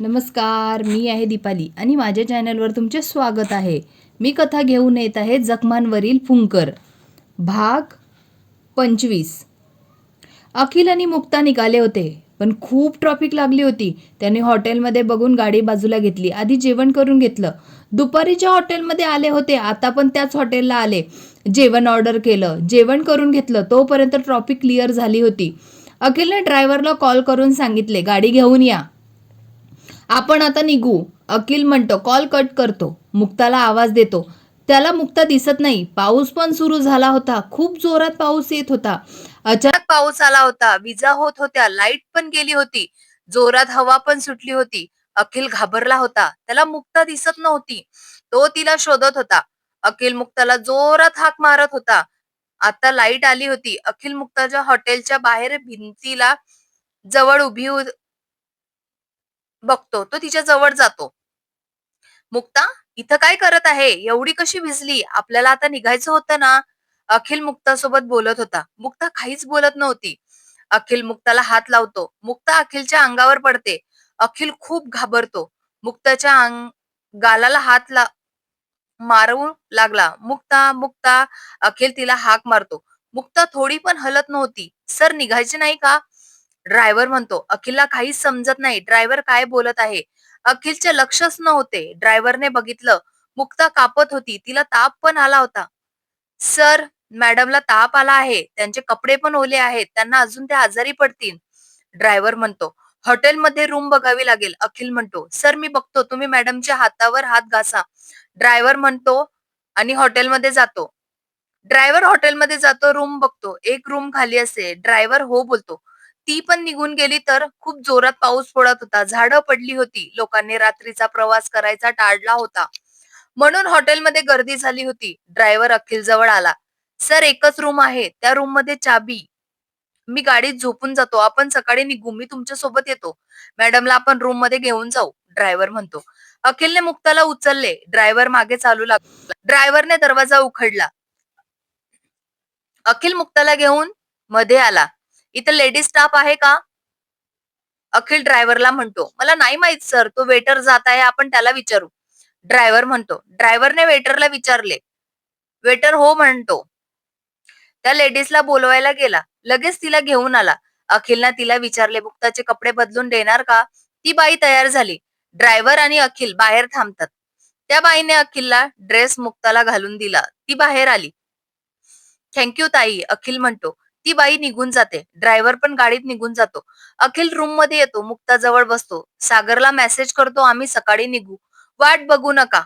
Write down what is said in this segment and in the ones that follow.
नमस्कार मी आहे दीपाली आणि माझ्या चॅनलवर तुमचे स्वागत आहे. मी कथा घेऊन येत आहे जखमांवरील फुंकर. भाग पंचवीस. अखिल आणि मुक्ता निघाले होते पण खूप ट्रॉफिक लागली होती. त्यांनी हॉटेलमध्ये बघून गाडी बाजूला घेतली. आधी जेवण करून घेतलं. दुपारी ज्या हॉटेलमध्ये आले होते आता पण त्याच हॉटेलला आले. जेवण ऑर्डर केलं. जेवण करून घेतलं. तोपर्यंत ट्रॉफिक क्लिअर झाली होती. अखिलने ड्रायव्हरला कॉल करून सांगितले गाडी घेऊन या. आपण आता निघू. अखिल म्हणतो कॉल कट करतो. मुक्ताला आवाज देतो. त्याला मुक्ता दिसत नाही. पाऊस पण सुरू झाला होता. खूप जोरात पाऊस येत होता. अचानक पाऊस आला होता. विजा होत होत्या. लाइट पण गेली होती. जोरात हवा पण सुटली होती. अखिल घाबरला होता. त्याला मुक्ता दिसत नव्हती. तो तिला शोधत होता. अखिल मुक्ताला जोरात हाक मारत होता. आता लाइट आली होती. अखिल मुक्ताच्या हॉटेलच्या बाहेर भिंतीला जवळ उभी बघतो तो तिच्या जवळ जातो. मुक्ता इथं काय करत आहे? एवढी कशी भिजली? आपल्याला आता निघायचं होतं ना? अखिल मुक्ता सोबत बोलत होता. मुक्ता काहीच बोलत नव्हती. अखिल मुक्ताला हात लावतो. मुक्ता अखिलच्या अंगावर पडते. अखिल खूप घाबरतो. मुक्ताच्या अंग गालाला हात ला मारू लागला. मुक्ता मुक्ता अखिल तिला हाक मारतो. मुक्ता थोडी पण हलत नव्हती. सर निघायचे नाही का? ड्रायव्हर म्हणतो. अखिलला काहीच समजत नाही. ड्रायव्हर काय बोलत आहे? अखिलचे लक्षच नव्हते. ड्रायव्हरने बघितलं. मुक्ता कापत होती. तिला ताप पण आला होता. सर मॅडमला ताप आला आहे. त्यांचे कपडे पण ओले आहेत. त्यांना अजून ते आजारी पडतील. ड्रायव्हर म्हणतो. हॉटेलमध्ये रूम बघावी लागेल. अखिल म्हणतो. सर मी बघतो. तुम्ही मॅडमच्या हातावर हात घासा. ड्रायव्हर म्हणतो आणि हॉटेलमध्ये जातो. ड्रायव्हर हॉटेलमध्ये जातो. रूम बघतो. एक रूम खाली असते ड्रायव्हर हो बोलतो. ती पण निघून गेली तर खूप जोरात पाऊस पडत होता. झाडं पडली होती. लोकांनी रात्रीचा प्रवास करायचा टाळला होता. म्हणून हॉटेलमध्ये गर्दी झाली होती. ड्रायव्हर अखिल जवळ आला. सर एकच रूम आहे. त्या रूममध्ये चाबी. मी गाडीत झोपून जातो. आपण सकाळी निघू. मी तुमच्यासोबत येतो. मॅडमला आपण रूममध्ये घेऊन जाऊ. ड्रायव्हर म्हणतो. अखिलने मुक्ताला उचलले. ड्रायव्हर मागे चालू लागला ड्रायव्हरने दरवाजा उखडला. अखिल मुक्ताला घेऊन मध्ये आला. इथं लेडीज स्टाफ आहे का? अखिल ड्रायव्हरला म्हणतो. मला नाही माहीत सर तो वेटर जात आहे आपण त्याला विचारू. ड्रायव्हर म्हणतो. ड्रायव्हरने वेटरला विचारले. वेटर हो म्हणतो. त्या लेडीजला बोलवायला गेला. लगेच तिला घेऊन आला. अखिलना तिला विचारले मुक्ताचे कपडे बदलून देणार का? ती बाई तयार झाली. ड्रायव्हर आणि अखिल बाहेर थांबतात. त्या बाईने अखिलला ड्रेस मुक्ताला घालून दिला. ती बाहेर आली. थँक्यू ताई अखिल म्हणतो. ती बाई निघून जाते. ड्रायव्हर पण गाडीत निघून जातो. अखिल रूममध्ये येतो. मुक्ता जवळ बसतो. सागरला मेसेज करतो आम्ही सकाळी निघू. वाट बघू नका.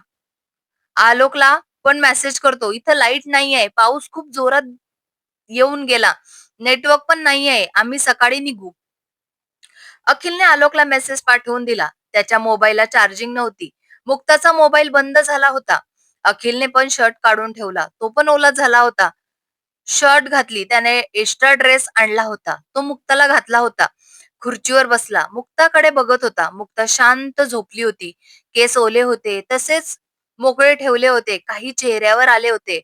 आलोकला पण मेसेज करतो इथं लाइट नाही आहे पाऊस खूप जोरात येऊन गेला. नेटवर्क पण नाही आहे आम्ही सकाळी निघू. अखिलने आलोकला मेसेज पाठवून दिला. त्याच्या मोबाईलला चार्जिंग नव्हती. मुक्ताचा मोबाईल बंद झाला होता. अखिलने पण शर्ट काढून ठेवला. तो पण ओला झाला होता. शर्ट घातली त्याने एक्स्ट्रा ड्रेस आणला होता. तो मुक्ताला घातला होता. खुर्चीवर बसला. मुक्ताकडे बघत होता. मुक्ता शांत झोपली होती. केस ओले होते. तसेच मोकळे ठेवले होते. काही चेहऱ्यावर आले होते.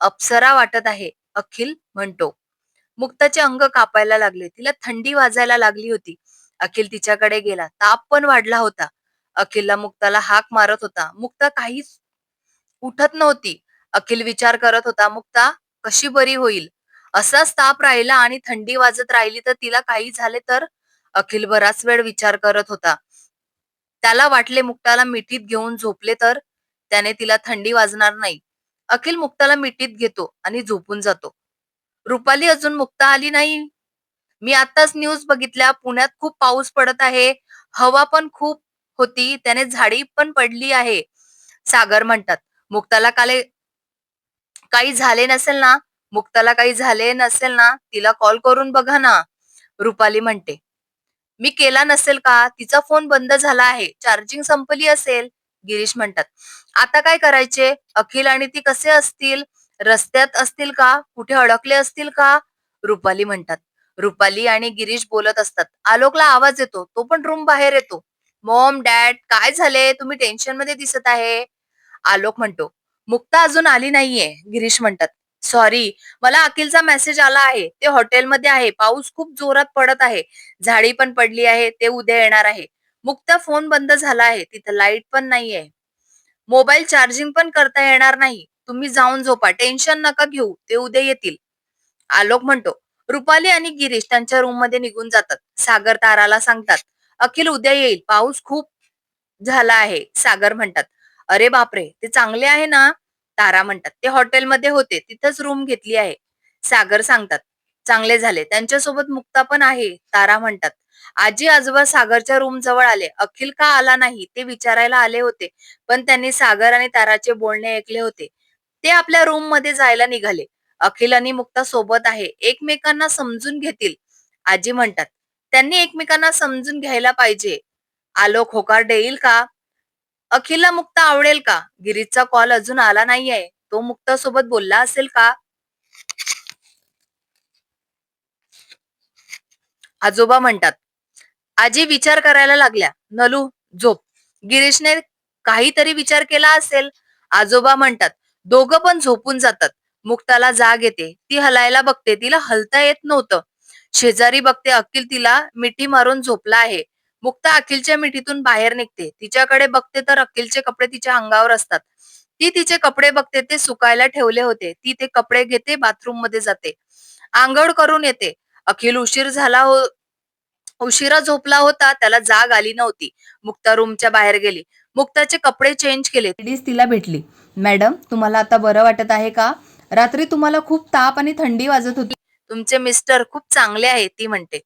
अप्सरा वाटत आहे अखिल म्हणतो. मुक्ताचे अंग कापायला लागले. तिला थंडी वाजायला लागली होती. अखिल तिच्याकडे गेला. ताप पण वाढला होता. अखिलला मुक्ताला हाक मारत होता. मुक्ता काहीच उठत नव्हती. अखिल विचार करत होता मुक्ता कशी बरी होईल? असाच ताप राहिला आणि थंडी वाजत राहिली तर तिला काही झाले तर? अखिल बराच वेळ विचार करत होता. त्याला वाटले मुक्ताला मिठीत घेऊन झोपले तर? त्याने तिला थंडी वाजणार नाही. अखिल मुक्ताला मिठीत घेतो आणि झोपून जातो. रुपाली अजून मुक्ता आली नाही? मी आताच न्यूज बघितल्या पुण्यात खूप पाऊस पडत आहे. हवा पण खूप होती त्याने झाडी पण पडली आहे. सागर म्हणतात मुक्ताला काले काही झाले नसेल ना मुक्ताला काही झाले नसेल ना तिला कॉल करून बघा ना रुपाली म्हणते. मी केला नसेल का? तिचा फोन बंद झाला आहे चार्जिंग संपली असेल गिरीश म्हणतात. आता काय करायचे? अखिल आणि ती कसे असतील? रस्त्यात असतील का? कुठे अडकले असतील का? रुपाली म्हणतात. रुपाली आणि गिरीश बोलत असतात. आलोकला आवाज येतो तो पण रूम बाहेर येतो. मॉम डॅड काय झाले? तुम्ही टेन्शनमध्ये दिसत आहे. आलोक म्हणतो मुक्ता अजून आली नाहीये गिरीश म्हणतात. सॉरी मला अखिलचा मेसेज आला आहे. ते हॉटेलमध्ये आहे. पाऊस खूप जोरात पडत आहे. झाडी पण पडली आहे. ते उद्या येणार आहे. मुक्ता फोन बंद झाला आहे. तिथं लाइट पण नाहीये. मोबाईल चार्जिंग पण करता येणार नाही. तुम्ही जाऊन झोपा. टेन्शन नका घेऊ. ते उद्या येतील. आलोक म्हणतो रुपाली आणि गिरीश त्यांच्या रूममध्ये निघून जातात. सागर ताराला सांगतात अखिल उद्या येईल. पाऊस खूप झाला आहे सागर म्हणतात. अरे बापरे ते चांगले आहे ना? तारा म्हणतात. ते हॉटेलमध्ये होते. तिथंच रूम घेतली आहे. सागर सांगतात. चांगले झाले. त्यांच्यासोबत मुक्ता पण आहे तारा म्हणतात. आजी आजोबा सागरच्या रूम जवळ आले. अखिल का आला नाही? ते विचारायला आले होते. पण त्यांनी सागर आणि ताराचे बोलणे ऐकले होते. ते आपल्या रूममध्ये जायला निघाले. अखिल आणि मुक्ता सोबत आहे. एकमेकांना समजून घेतील. आजी म्हणतात. त्यांनी एकमेकांना समजून घ्यायला पाहिजे. आलोक होकार देईल का? अखिलला मुक्ता आवडेल का? गिरीशचा कॉल अजून आला नाहीये. तो मुक्ता सोबत बोलला असेल का? आजोबा म्हणतात आजी विचार करायला लागल्या. नलू झोप. गिरीशने काहीतरी विचार केला असेल. आजोबा म्हणतात दोघं पण झोपून जातात. मुक्ताला जाग येते. ती हलायला बघते. तिला हलता येत नव्हतं. शेजारी बघते अखिल तिला मिठी मारून झोपला आहे. मुक्ता अखिलच्या मिठीतून बाहेर निघते. तिच्याकडे बघते तर अखिलचे कपडे तिच्या अंगावर असतात. ती तिचे कपडे बघते ते सुकायला ठेवले होते. ती ते कपडे घेते बाथरूममध्ये जाते. आंघोळ करून येते. अखिल उशीर झाला हो उशिरा झोपला होता त्याला जाग आली नव्हती. मुक्ता रूमच्या बाहेर गेली. मुक्ताचे कपडे चेंज केले. लेडीज तिला भेटली. मॅडम तुम्हाला आता बरं वाटत आहे का? रात्री तुम्हाला खूप ताप आणि थंडी वाजत होती. तुमचे मिस्टर खूप चांगले आहे ती म्हणते.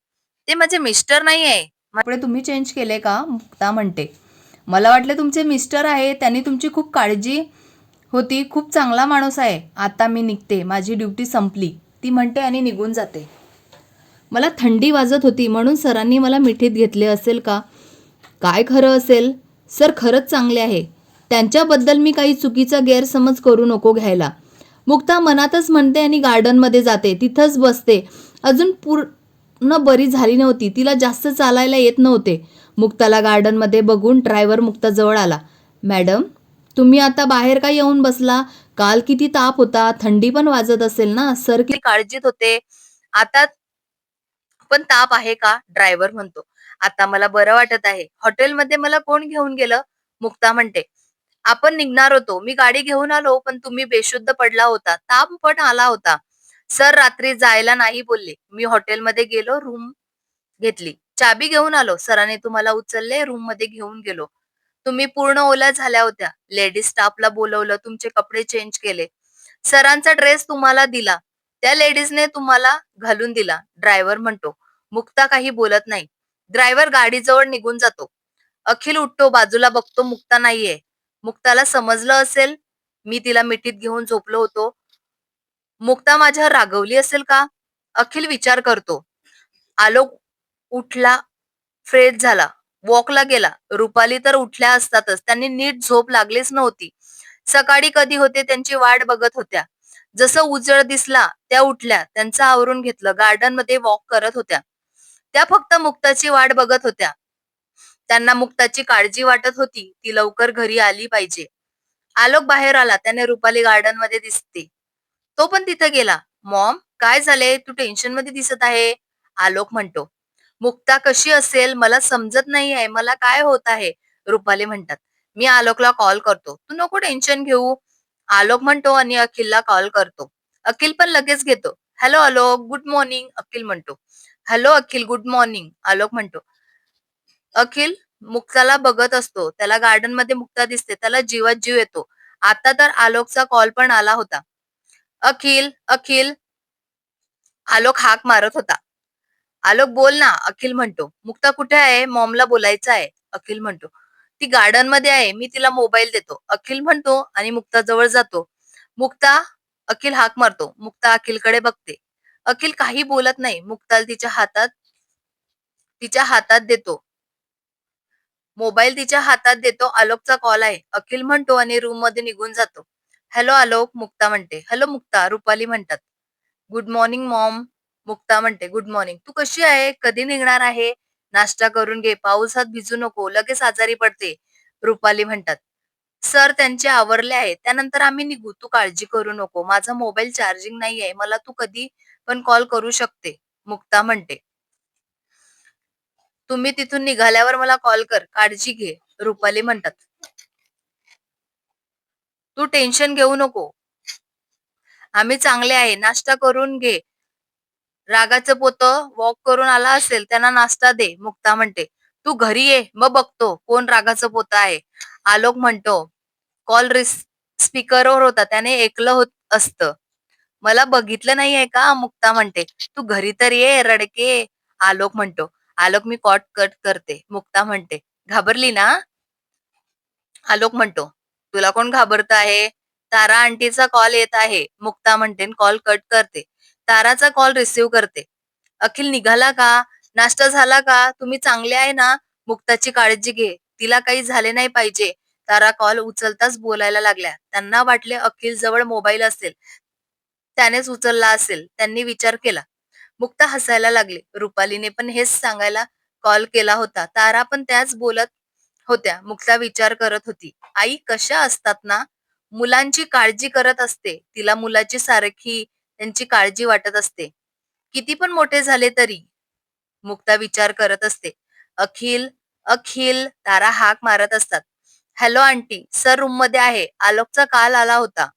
ते माझे मिस्टर नाही आहे पुढे तुम्ही चेंज केले का? मुक्ता म्हणते. मला वाटले तुमचे मिस्टर आहे त्यांनी तुमची खूप काळजी होती खूप चांगला माणूस आहे. आता मी निघते माझी ड्युटी संपली. ती म्हणते आणि निघून जाते. मला थंडी वाजत होती म्हणून सरांनी मला मिठीत घेतले असेल का? काय खरं असेल? सर खरंच चांगले आहे. त्यांच्याबद्दल मी काही चुकीचा गैरसमज करू नको घ्यायला. मुक्ता मनातच म्हणते आणि गार्डनमध्ये जाते. तिथंच बसते. अजून न बरी झाली नव्हती. तिला जास्त चालायला येत नव्हते. मुक्ताला गार्डनमध्ये बघून ड्रायव्हर मुक्ताजवळ आला. मॅडम तुम्ही आता बाहेर का येऊन बसला? काल किती ताप होता. थंडी पण वाजत असेल ना? सर किती काळजीत होते. आता पण ताप आहे का? ड्रायव्हर म्हणतो. आता मला बरं वाटत आहे. हॉटेलमध्ये मला कोण घेऊन गेलं? मुक्ता म्हणते. आपण निघणार होतो. मी गाडी घेऊन आलो पण तुम्ही बेशुद्ध पडला होता. ताप पण आला होता. सर रात्री जायला नाही बोलले. मी हॉटेलमध्ये गेलो रूम घेतली. चाबी घेऊन आलो. सरांनी तुम्हाला उचलले रूममध्ये घेऊन गेलो. तुम्ही पूर्ण ओल्या झाल्या होत्या. लेडीज स्टाफला बोलवलं तुमचे कपडे चेंज केले. सरांचा ड्रेस तुम्हाला दिला. त्या लेडीजने तुम्हाला घालून दिला. ड्रायव्हर म्हणतो मुक्ता काही बोलत नाही. ड्रायव्हर गाडीजवळ निघून जातो. अखिल उठतो बाजूला बघतो मुक्ता नाहीये. मुक्ताला समजलं असेल मी तिला मिठीत घेऊन झोपलो होतो. मुक्ता माझ्यावर रागवली असेल का? अखिल विचार करतो. आलोक उठला फ्रेश झाला. वॉकला गेला. रुपाली तर उठल्या असतातच. त्यांनी नीट झोप लागलीच नव्हती. सकाळी कधी होते त्यांची वाट बघत होत्या. जसं उजळ दिसला त्या उठल्या. त्यांचं आवरून घेतलं. गार्डनमध्ये वॉक करत होत्या. त्या फक्त मुक्ताची वाट बघत होत्या. त्यांना मुक्ताची काळजी वाटत होती. ती लवकर घरी आली पाहिजे. आलोक बाहेर आला. त्याने रुपाली गार्डनमध्ये दिसते. तो पण तिथे गेला. मॉम काय झाले तू टेन्शनमध्ये दिसत आहे. आलोक म्हणतो. मुक्ता कशी असेल? मला समजत नाही आहे मला काय होत आहे? रुपाली म्हणतात. मी आलोकला कॉल करतो. तू नको टेन्शन घेऊ. आलोक म्हणतो आणि अखिलला कॉल करतो. अखिल पण लगेच घेतो. Hello Alok. Good morning Akhil म्हणतो. Hello Akhil. Good morning Alok म्हणतो. अखिल मुक्ताला बघत असतो. त्याला गार्डनमध्ये मुक्ता दिसते. त्याला जीवात जीव येतो. आता तर आलोकचा कॉल पण आला होता. अखिल अखिल. आलोक हाक मारत होता. आलोक बोल ना अखिल म्हणतो. मुक्ता कुठे आहे? मॉमला बोलायचं आहे. अखिल म्हणतो. ती गार्डनमध्ये आहे. मी तिला मोबाईल देतो. अखिल म्हणतो आणि मुक्ता जवळ जातो. मुक्ता अखिल हाक मारतो. मुक्ता अखिलकडे बघते. अखिल काही बोलत नाही. मुक्ताल तिच्या हातात तिच्या हातात देतो. मोबाईल तिच्या हातात देतो. आलोकचा कॉल आहे. अखिल म्हणतो आणि रूममध्ये निघून जातो. हॅलो आलोक मुक्ता म्हणते. हॅलो मुक्ता रुपाली म्हणतात. गुड मॉर्निंग मॉम मुक्ता म्हणते. Good morning. तू कशी आहे? कधी निघणार आहे? नाश्ता करून घे. पावसात भिजू नको. लगेच आजारी पडते. रुपाली म्हणतात. सर त्यांचे आवरले आहे. त्यानंतर आम्ही निघू. तू काळजी करू नको. माझा मोबाईल चार्जिंग नाही आहे मला तू कधी पण कॉल करू शकते. मुक्ता म्हणते. तुम्ही तिथून निघाल्यावर मला कॉल कर. काळजी घे. रुपाली म्हणतात. तू टेन्शन घेऊ नको. आम्ही चांगले आहे नाश्ता करून घे. रागाचं पोत वॉक करून आला असेल त्यांना नाश्ता दे मुक्ता म्हणते. तू घरी ये मग बघतो कोण रागाचं पोत आहे. आलोक म्हणतो कॉल रिस स्पीकरवर होता त्याने ऐकलं होत असतं. मला बघितलं नाहीये का? मुक्ता म्हणते. तू घरी तर ये रडके. आलोक म्हणतो. आलोक मी कॉट कट करते. मुक्ता म्हणते घाबरली ना? आलोक म्हणतो तुला कोण घाबरत आहे? तारा आंटीचा कॉल येत आहे. मुक्ता म्हणते कॉल कट करते. ताराचा कॉल रिसीव्ह करते. अखिल निघाला का? नाश्ता झाला का? तुम्ही चांगले आहे ना? मुक्ताची काळजी घे. तिला काही झाले नाही पाहिजे. तारा कॉल उचलताच बोलायला लागल्या. त्यांना वाटले अखिल जवळ मोबाईल असेल. त्यानेच उचलला असेल. त्यांनी विचार केला. मुक्ता हसायला लागली. रुपालीने पण हेच सांगायला कॉल केला होता. तारा पण त्याच बोलत होत्या. मुक्ता विचार करत होती. आई कशा असतात ना? मुलांची काळजी करत असते. तिला मुलाची सारखी त्यांची काळजी वाटत असते. किती पण मोठे झाले तरी मुक्ता विचार करत असते. अखिल अखिल तारा हाक मारत असतात. हॅलो आंटी सर रूममध्ये आहे. आलोकचा काल आला होता.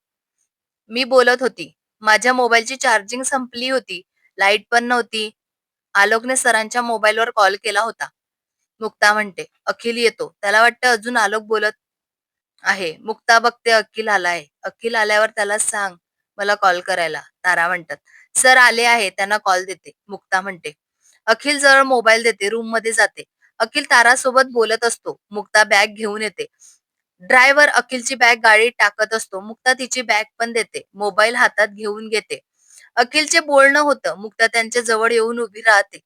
मी बोलत होती. माझ्या मोबाईलची चार्जिंग संपली होती. लाइट पण नव्हती. आलोकने सरांच्या मोबाईलवर कॉल केला होता. मुक्ता म्हणते. अखिल येतो. त्याला वाटतं अजून आलोक बोलत आहे. मुक्ता बघते अखिल आलाय. अखिल आल्यावर त्याला सांग मला कॉल करायला. तारा म्हणतात. सर आले आहे त्यांना कॉल देते. मुक्ता म्हणते. अखिल जवळ मोबाईल देते रूममध्ये जाते. अखिल तारासोबत बोलत असतो. मुक्ता बॅग घेऊन येते. ड्रायव्हर अखिलची बॅग गाडीत टाकत असतो. मुक्ता तिची बॅग पण देते. मोबाईल हातात घेऊन घेते. अखिलचे बोलणं होतं. मुक्ता त्यांच्या जवळ येऊन उभी राहते.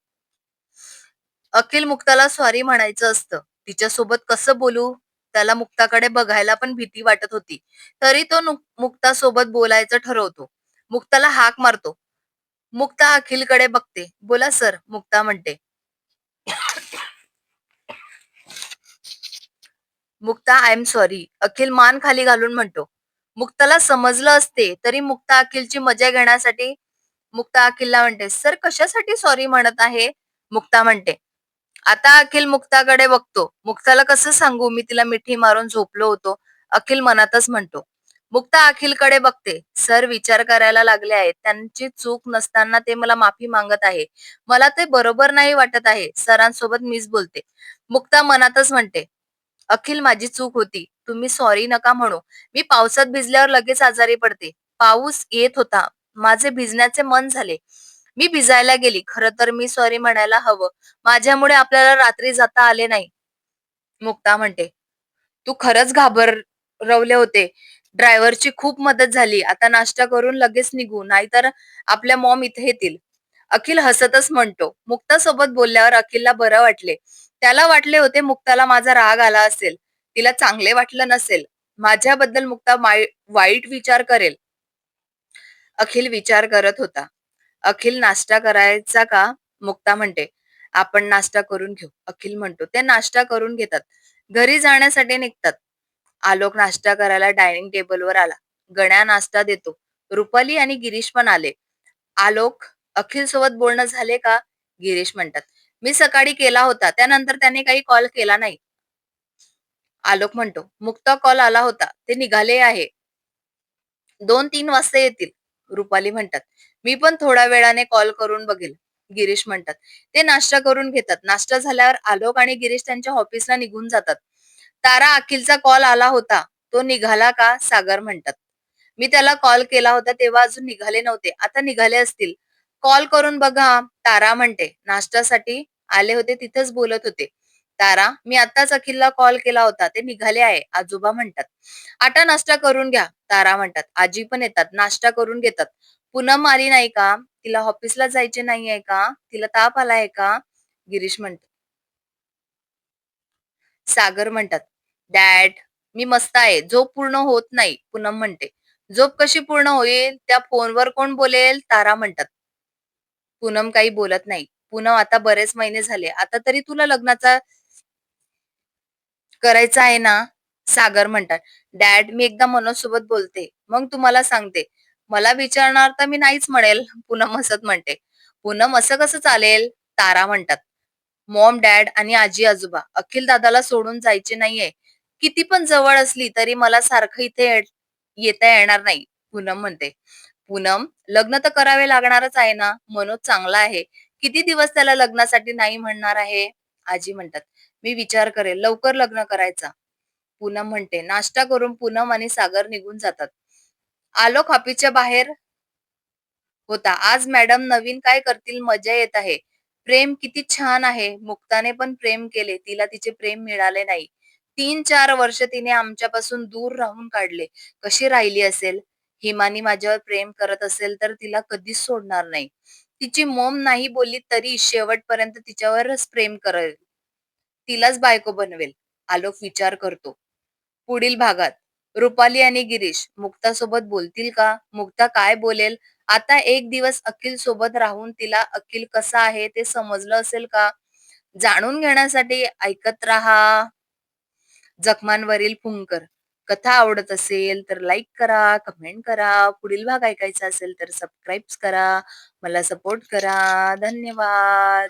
अखिल मुक्ताला सॉरी म्हणायचं असतं. तिच्यासोबत कसं बोलू? त्याला मुक्ताकडे बघायला पण भीती वाटत होती. तरी तो मुक्ता सोबत बोलायचं ठरवतो. मुक्ताला हाक मारतो. मुक्ता अखिलकडे बघते. बोला सर मुक्ता म्हणते. Mukta I am sorry Akhil मान खाली घालून म्हणतो. मुक्ताला समजलं असते तरी मुक्ता अखिलची मजा घेण्यासाठी मुक्ता अखिलला म्हणते सर कशासाठी सॉरी म्हणत आहे? मुक्ता म्हणते. आता अखिल मुक्ताकडे बघतो. मुक्ताला कसं सांगू? मी तिला मिठी मारून झोपलो होतो. अखिल मनातच म्हणतो मुक्ता अखिलकडे बघते. सर विचार करायला लागले आहेत. त्यांची चूक नसताना ते मला माफी मागत आहे. मला ते बरोबर नाही वाटत आहे. सरांसोबत मीच बोलते. मुक्ता मनातच म्हणते अखिल माझी चूक होती. तुम्ही सॉरी नका म्हणू. मी पावसात भिजल्यावर लगेच आजारी पडते. पाऊस येत होता. माझे भिजण्याचे मन झाले. मी भिजायला गेली. खर तर मी सॉरी म्हणायला हवं. माझ्यामुळे आपल्याला रात्री जाता आले नाही. मुक्ता म्हणते तू खरंच घाबरवले होते. ड्रायव्हरची खूप मदत झाली. आता नाश्ता करून लगेच निघू. नाहीतर आपल्या मॉम इथे येतील. अखिल हसतच म्हणतो. मुक्ता सोबत बोलल्यावर अखिलला बरं वाटले. त्याला वाटले होते मुक्ताला माझा राग आला असेल. तिला चांगले वाटलं नसेल. माझ्याबद्दल मुक्ता वाईट विचार करेल. अखिल विचार करत होता. अखिल नाश्ता करायचा का? मुक्ता म्हणते आपण नाश्ता करून घेऊ. अखिल म्हणतो ते नाश्ता करून घेतात. घरी जाण्यासाठी निघतात. आलोक नाश्ता करायला डायनिंग टेबलवर आला. गण्या नाश्ता देतो. रुपाली आणि गिरीश पण आले. आलोक अखिल सोबत बोलणं झाले का? गिरीश म्हणतात मी सकाळी केला होता. त्यानंतर त्याने काही कॉल केला नाही. आलोक म्हणतो मुक्ता कॉल आला होता. ते निघाले आहे. दोन तीन वाजता येतील. रुपाली म्हणतात मी पण थोड्या वेळाने कॉल करून बघेल गिरीश म्हणतात. ते नाश्ता करून घेतात. नाश्ता झाल्यावर आलोक आणि गिरीश त्यांच्या ऑफिसला निघून जातात. तारा अखिलचा कॉल आला होता. तो निघाला का? सागर म्हणतात. मी त्याला कॉल केला होता तेव्हा अजून निघाले नव्हते. आता निघाले असतील. कॉल करून बघा तारा म्हणते. नाश्त्यासाठी आले होते तिथेच बोलत होते. तारा मी आताच अखिलला कॉल केला होता. ते निघाले आहे आजोबा म्हणतात. आता नाश्ता करून घ्या तारा म्हणतात. आजी पण येतात. नाश्ता करून घेतात. पूनम आली नाही का? तिला ऑफिसला जायचे नाहीये का? तिला ताप आलाय का? गिरीश म्हणतात सागर म्हणतात डॅड मी मस्त आहे. झोप पूर्ण होत नाही पूनम म्हणते. झोप कशी पूर्ण होईल? त्या फोनवर कोण बोलेल? तारा म्हणतात. पूनम काही बोलत नाही. पूनम आता बरेच महिने झाले. आता तरी तुला लग्नाचा करायचा आहे ना? सागर म्हणतात. डॅड मी एकदा मनोज सोबत बोलते. मग तुम्हाला सांगते. मला विचारणार तर मी नाहीच म्हणेल. पूनम हसत म्हणते. पूनम असं कसं चालेल? तारा म्हणतात. मॉम डॅड आणि आजी आजोबा अखिल दादाला सोडून जायचे नाहीये. किती पण जवळ असली तरी मला सारखं इथे येता येणार नाही पूनम म्हणते. पूनम लग्न तर करावे लागणारच आहे ना? मनोज चांगला आहे. किती दिवस त्याला लग्नासाठी नाही म्हणणार आहे? आजी म्हणतात. मी विचार करेल लवकर लग्न करायचा. पूनम म्हणते नाश्ता करून पूनम आणि सागर निघून जातात. आलोक ऑफिसच्या बाहेर होता. आज मॅडम नवीन काय करतील? मजा येत आहे. प्रेम किती छान आहे. मुक्ताने पण प्रेम केले. तिला तिचे प्रेम मिळाले नाही. तीन चार वर्ष तिने आमच्यापासून दूर राहून काढले. कशी राहिली असेल? हिमानी माझ्यावर प्रेम करत असेल तर तिला कधीच सोडणार नाही. तिची मोम नाही बोलली तरी शेवटपर्यंत तिच्यावरच प्रेम करेल. तिलाच बायको बनवेल. आलोक विचार करतो. पुढील भागात. रुपाली आणि गिरीश मुक्ता सोबत बोलतील का? मुक्ता काय बोलेल? आता एक दिवस अखिल सोबत राहून तिला अखिल कसा आहे ते समजलं असेल का? जाणून घेण्यासाठी ऐकत राहा. जखमांवरील फुंकर. कथा आवडत असेल तर लाईक करा कमेंट करा. पुढील भाग ऐकायचा असेल तर सबस्क्राईब करा. मला सपोर्ट करा. धन्यवाद.